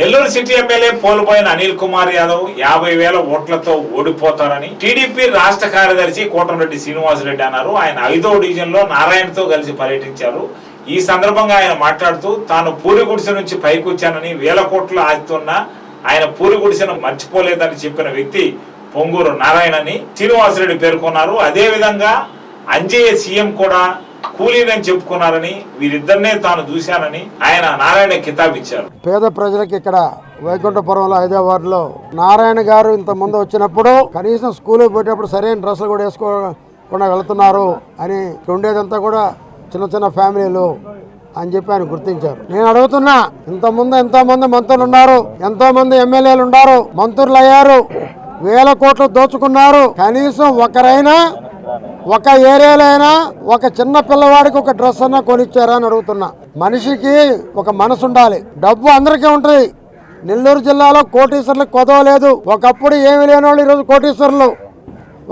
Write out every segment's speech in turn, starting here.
Nellore city MLA పోలుపోయిన అనిల్ కుమార్ యాదవ్ యాభై వేల ఓట్లతో ఓడిపోతారని టీడీపీ రాష్ట్ర కార్యదర్శి కోటంరెడ్డి శ్రీనివాసరెడ్డి అన్నారు. ఆయన ఐదో డివిజన్లో నారాయణతో కలిసి పర్యటించారు. ఈ సందర్భంగా ఆయన మాట్లాడుతూ తాను పూరి గుడిసె నుంచి పైకొచ్చానని వేల కోట్లు ఆస్తున్న ఆయన పూరి గుడిసెను మర్చిపోలేదని చెప్పిన వ్యక్తి పొంగూరు నారాయణని శ్రీనివాసరెడ్డి పేర్కొన్నారు. అదేవిధంగా అంజయ్య సీఎం కూడా కూలీనని చెప్పుకున్నారని వీరిద్దరినే తాను చూశానని ఆయన నారాయణ కితాబిచ్చారు పేద ప్రజలకు ఇక్కడ వైకుంఠపురంలో హైదరాబాద్లో నారాయణ గారు ఇంత ముందు వచ్చినప్పుడు కనీసం స్కూల్కి పోయేటప్పుడు సరైన డ్రెస్సులు కూడా వేసుకోకుండా వెళ్తున్నారు అని ఉండేదంతా కూడా చిన్న చిన్న ఫ్యామిలీలు అని చెప్పి ఆయన గుర్తించారు. నేను అడుగుతున్నా ఇంత ముందు ఎంతో మంది మంత్రులు ఉన్నారు ఎంతో మంది ఎమ్మెల్యేలు ఉన్నారు మంత్రులు అయ్యారు వేల కోట్లు దోచుకున్నారు కనీసం ఒకరైనా ఒక ఏరియాలో అయినా ఒక చిన్న పిల్లవాడికి ఒక డ్రెస్ అన్నా కొనిచ్చారా అని అడుగుతున్నా. మనిషికి ఒక మనసు ఉండాలి. డబ్బు అందరికీ ఉంటుంది. నెల్లూరు జిల్లాలో కోటీశ్వర్లకు కొదవ లేదు ఒకప్పుడు ఏమి లేని వాళ్ళు ఈరోజు కోటీశ్వర్లు.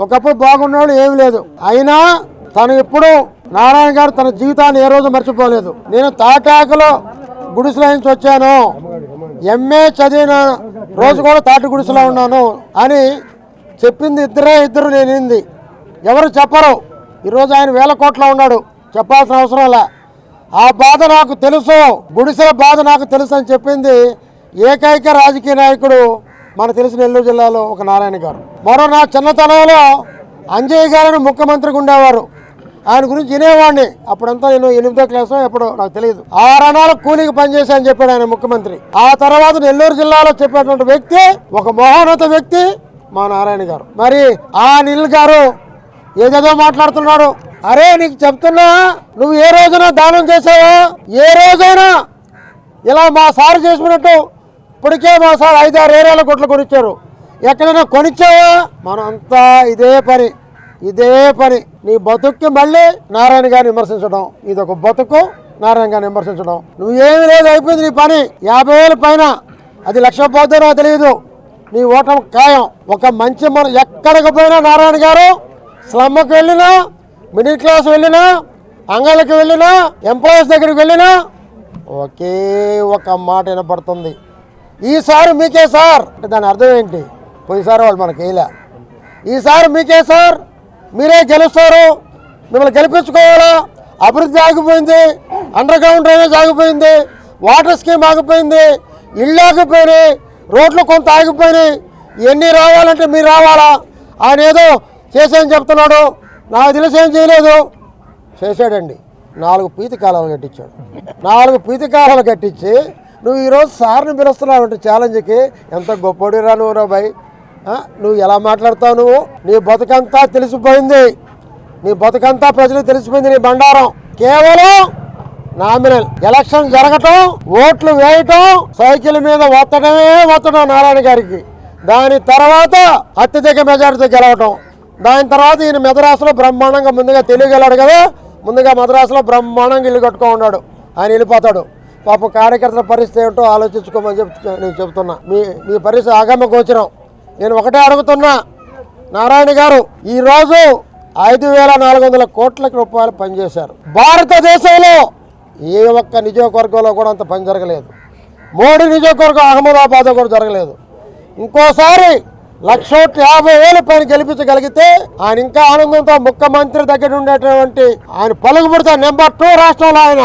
ఒకప్పుడు బాగున్నవాళ్ళు ఏమి లేదు. అయినా తను ఎప్పుడు నారాయణ గారు తన జీవితాన్ని ఏ రోజు మర్చిపోలేదు. నేను తాటాకులో గుడిసెలో నుంచి వచ్చాను. ఎంఏ చదివిన రోజు కూడా తాటి గుడిసెలో ఉన్నాను అని చెప్పింది ఇద్దరే ఇద్దరు నేనింది ఎవరు చెప్పరు. ఈరోజు ఆయన వేల కోట్లో ఉన్నాడు. చెప్పాల్సిన అవసరం లే. ఆ బాధ నాకు తెలుసు. గుడిసెల బాధ నాకు తెలుసు అని చెప్పింది ఏకైక రాజకీయ నాయకుడు మన తెలిసిన నెల్లూరు జిల్లాలో ఒక నారాయణ గారు. మరో నా చిన్నతనంలో అంజయ్య గారిని ముఖ్యమంత్రిగా ఉండేవారు. ఆయన గురించి వినేవాడిని. అప్పుడంతా నేను ఎనిమిదో క్లాసో ఎప్పుడో నాకు తెలియదు. ఆరణాలు కూలీకి పనిచేసి అని చెప్పాడు ఆయన ముఖ్యమంత్రి. ఆ తర్వాత నెల్లూరు జిల్లాలో చెప్పేటువంటి వ్యక్తి ఒక మహోన్నత వ్యక్తి మా నారాయణ గారు. మరి ఆ నిల్ గారు ఏదేదో మాట్లాడుతున్నాడు. అరే నీకు చెప్తున్నా నువ్వు ఏ రోజున దానం చేసావో ఏ రోజైనా ఇలా మా సారు చేసుకున్నట్టు ఇప్పటికే మా సార్ ఐదారు ఏరియాల కొట్లు కొనిచ్చారు. ఎక్కడైనా కొనిచ్చావా? మనం అంతా ఇదే పని ఇదే పని. నీ బతుక్కి మళ్ళీ నారాయణ గారిని విమర్శించడం. ఇది ఒక బతుకు నారాయణ గారిని విమర్శించడం. నువ్వు ఏమి లేదు అయిపోయింది నీ పని. యాభై వేల పైన. అది లక్ష పోతే నాకు తెలియదు. నీ ఓటమి ఖాయం. ఒక మంచి మన ఎక్కడికి పోయినా నారాయణ గారు స్లమ్కి వెళ్ళినా మిడిల్ క్లాస్ వెళ్ళినా అంగళ్ళకి వెళ్ళినా ఎంప్లాయీస్ దగ్గరికి వెళ్ళినా ఒకే ఒక మాట వినపడుతుంది. ఈసారి మీకే సార్. అంటే దాని అర్థం ఏంటి? పోయినసారి వాళ్ళు మనకి వేయలే. ఈసారి మీకే సార్. మీరే గెలుస్తారు. మిమ్మల్ని గెలిపించుకోవాలా? అభివృద్ధి ఆగిపోయింది. అండర్ గ్రౌండ్ డ్రైనేజ్ ఆగిపోయింది. వాటర్ స్కీమ్ ఆగిపోయింది. ఇళ్ళు ఆగిపోయినాయి. రోడ్లు కొంత ఆగిపోయినాయి. ఇవన్నీ రావాలంటే మీరు రావాలా? ఆయన ఏదో చేసేయని చెప్తున్నాడు? నాకు తెలిసి ఏం చేయలేదు. చేశాడండి. నాలుగు పీతి కాలాలు కట్టించాడు. నాలుగు పీతి కాలాలు కట్టించి నువ్వు ఈరోజు సార్ని పిలుస్తున్నావు అంటే ఛాలెంజ్కి. ఎంత గొప్పడిరా నువ్వు రా నువ్వు రాబాయ్ నువ్వు ఎలా మాట్లాడతావు నువ్వు? నీ బతుకంతా తెలిసిపోయింది. నీ బతుకంతా ప్రజలు తెలిసిపోయింది నీ బండారం. కేవలం నామినల్ ఎలక్షన్ జరగటం ఓట్లు వేయటం సైకిల్ మీద ఒత్తడమే ఒత్తడం నారాయణ గారికి. దాని తర్వాత అత్యధిక మెజారిటీ గెలవటం. దాని తర్వాత ఈయన మెదరాసులో బ్రహ్మాండంగా ముందుగా తెలియగలడు కదా. ముందుగా మద్రాసులో బ్రహ్మాండంగా ఇల్లు కట్టుకో ఉన్నాడు. ఆయన వెళ్ళిపోతాడు. పాప కార్యకర్తల పరిస్థితి ఏమిటో ఆలోచించుకోమని చెప్తు నేను చెప్తున్నా. మీ మీ పరిస్థితి ఆగమ గోచరం. నేను ఒకటే అడుగుతున్నా. నారాయణ గారు ఈరోజు ఐదు వేల నాలుగు వందల కోట్ల రూపాయలు పనిచేశారు. భారతదేశంలో ఏ ఒక్క నియోజకవర్గంలో కూడా అంత పని జరగలేదు. మోడీ నియోజకవర్గం అహ్మదాబాద్ కూడా జరగలేదు. ఇంకోసారి లక్ష యాభై వేల పైన గెలిపించగలిగితే ఆయన ఇంకా ఆనందంతో ముఖ్యమంత్రి దగ్గర ఉండేటువంటి ఆయన పలుకుబడితే నెంబర్ టూ రాష్ట్రంలో ఆయన.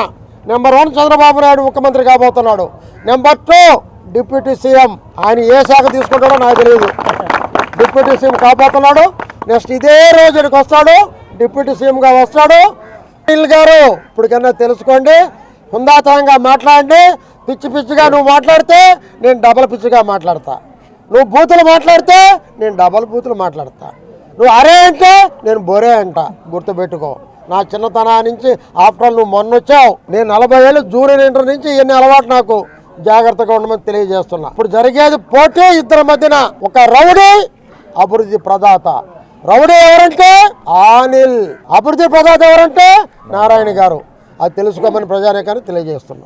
నెంబర్ వన్ చంద్రబాబు నాయుడు ముఖ్యమంత్రి కాబోతున్నాడు. Number two deputy CM. ఆయన ఏ శాఖ తీసుకుంటాడో నాకు తెలియదు డిప్యూటీ సీఎం కాబోతున్నాడు. నెక్స్ట్ ఇదే రోజుకి వస్తాడు. డిప్యూటీ సీఎంగా వస్తాడు. గారు ఇప్పటికన్నా తెలుసుకోండి. హుందాతనంగా మాట్లాడండి. పిచ్చి పిచ్చిగా నువ్వు మాట్లాడితే నేను డబల్ పిచ్చిగా మాట్లాడతా. నువ్వు బూతులు మాట్లాడితే నేను డబల్ బూతులు మాట్లాడతా. నువ్వు అరే అంటే నేను బొరే అంట గుర్తుపెట్టుకో. నా చిన్నతనా నుంచి ఆఫ్టర్ ఆల్ నువ్వు మొన్న వచ్చావు నేను నలభై ఏళ్ళు జూనియర్ ఇంటర్ నుంచి ఎన్ని అలవాటు నాకు. జాగ్రత్తగా ఉండమని తెలియజేస్తున్నా. ఇప్పుడు జరిగేది పోటీ ఇద్దరి మధ్యన. ఒక రౌడీ అభివృద్ధి ప్రదాత. రౌడీ ఎవరంటే? ఆనిల్ అభివృద్ధి ప్రదాత ఎవరంటే? నారాయణ గారు. అది తెలుసుకోమని ప్రజానేకాన్ని తెలియజేస్తున్నా.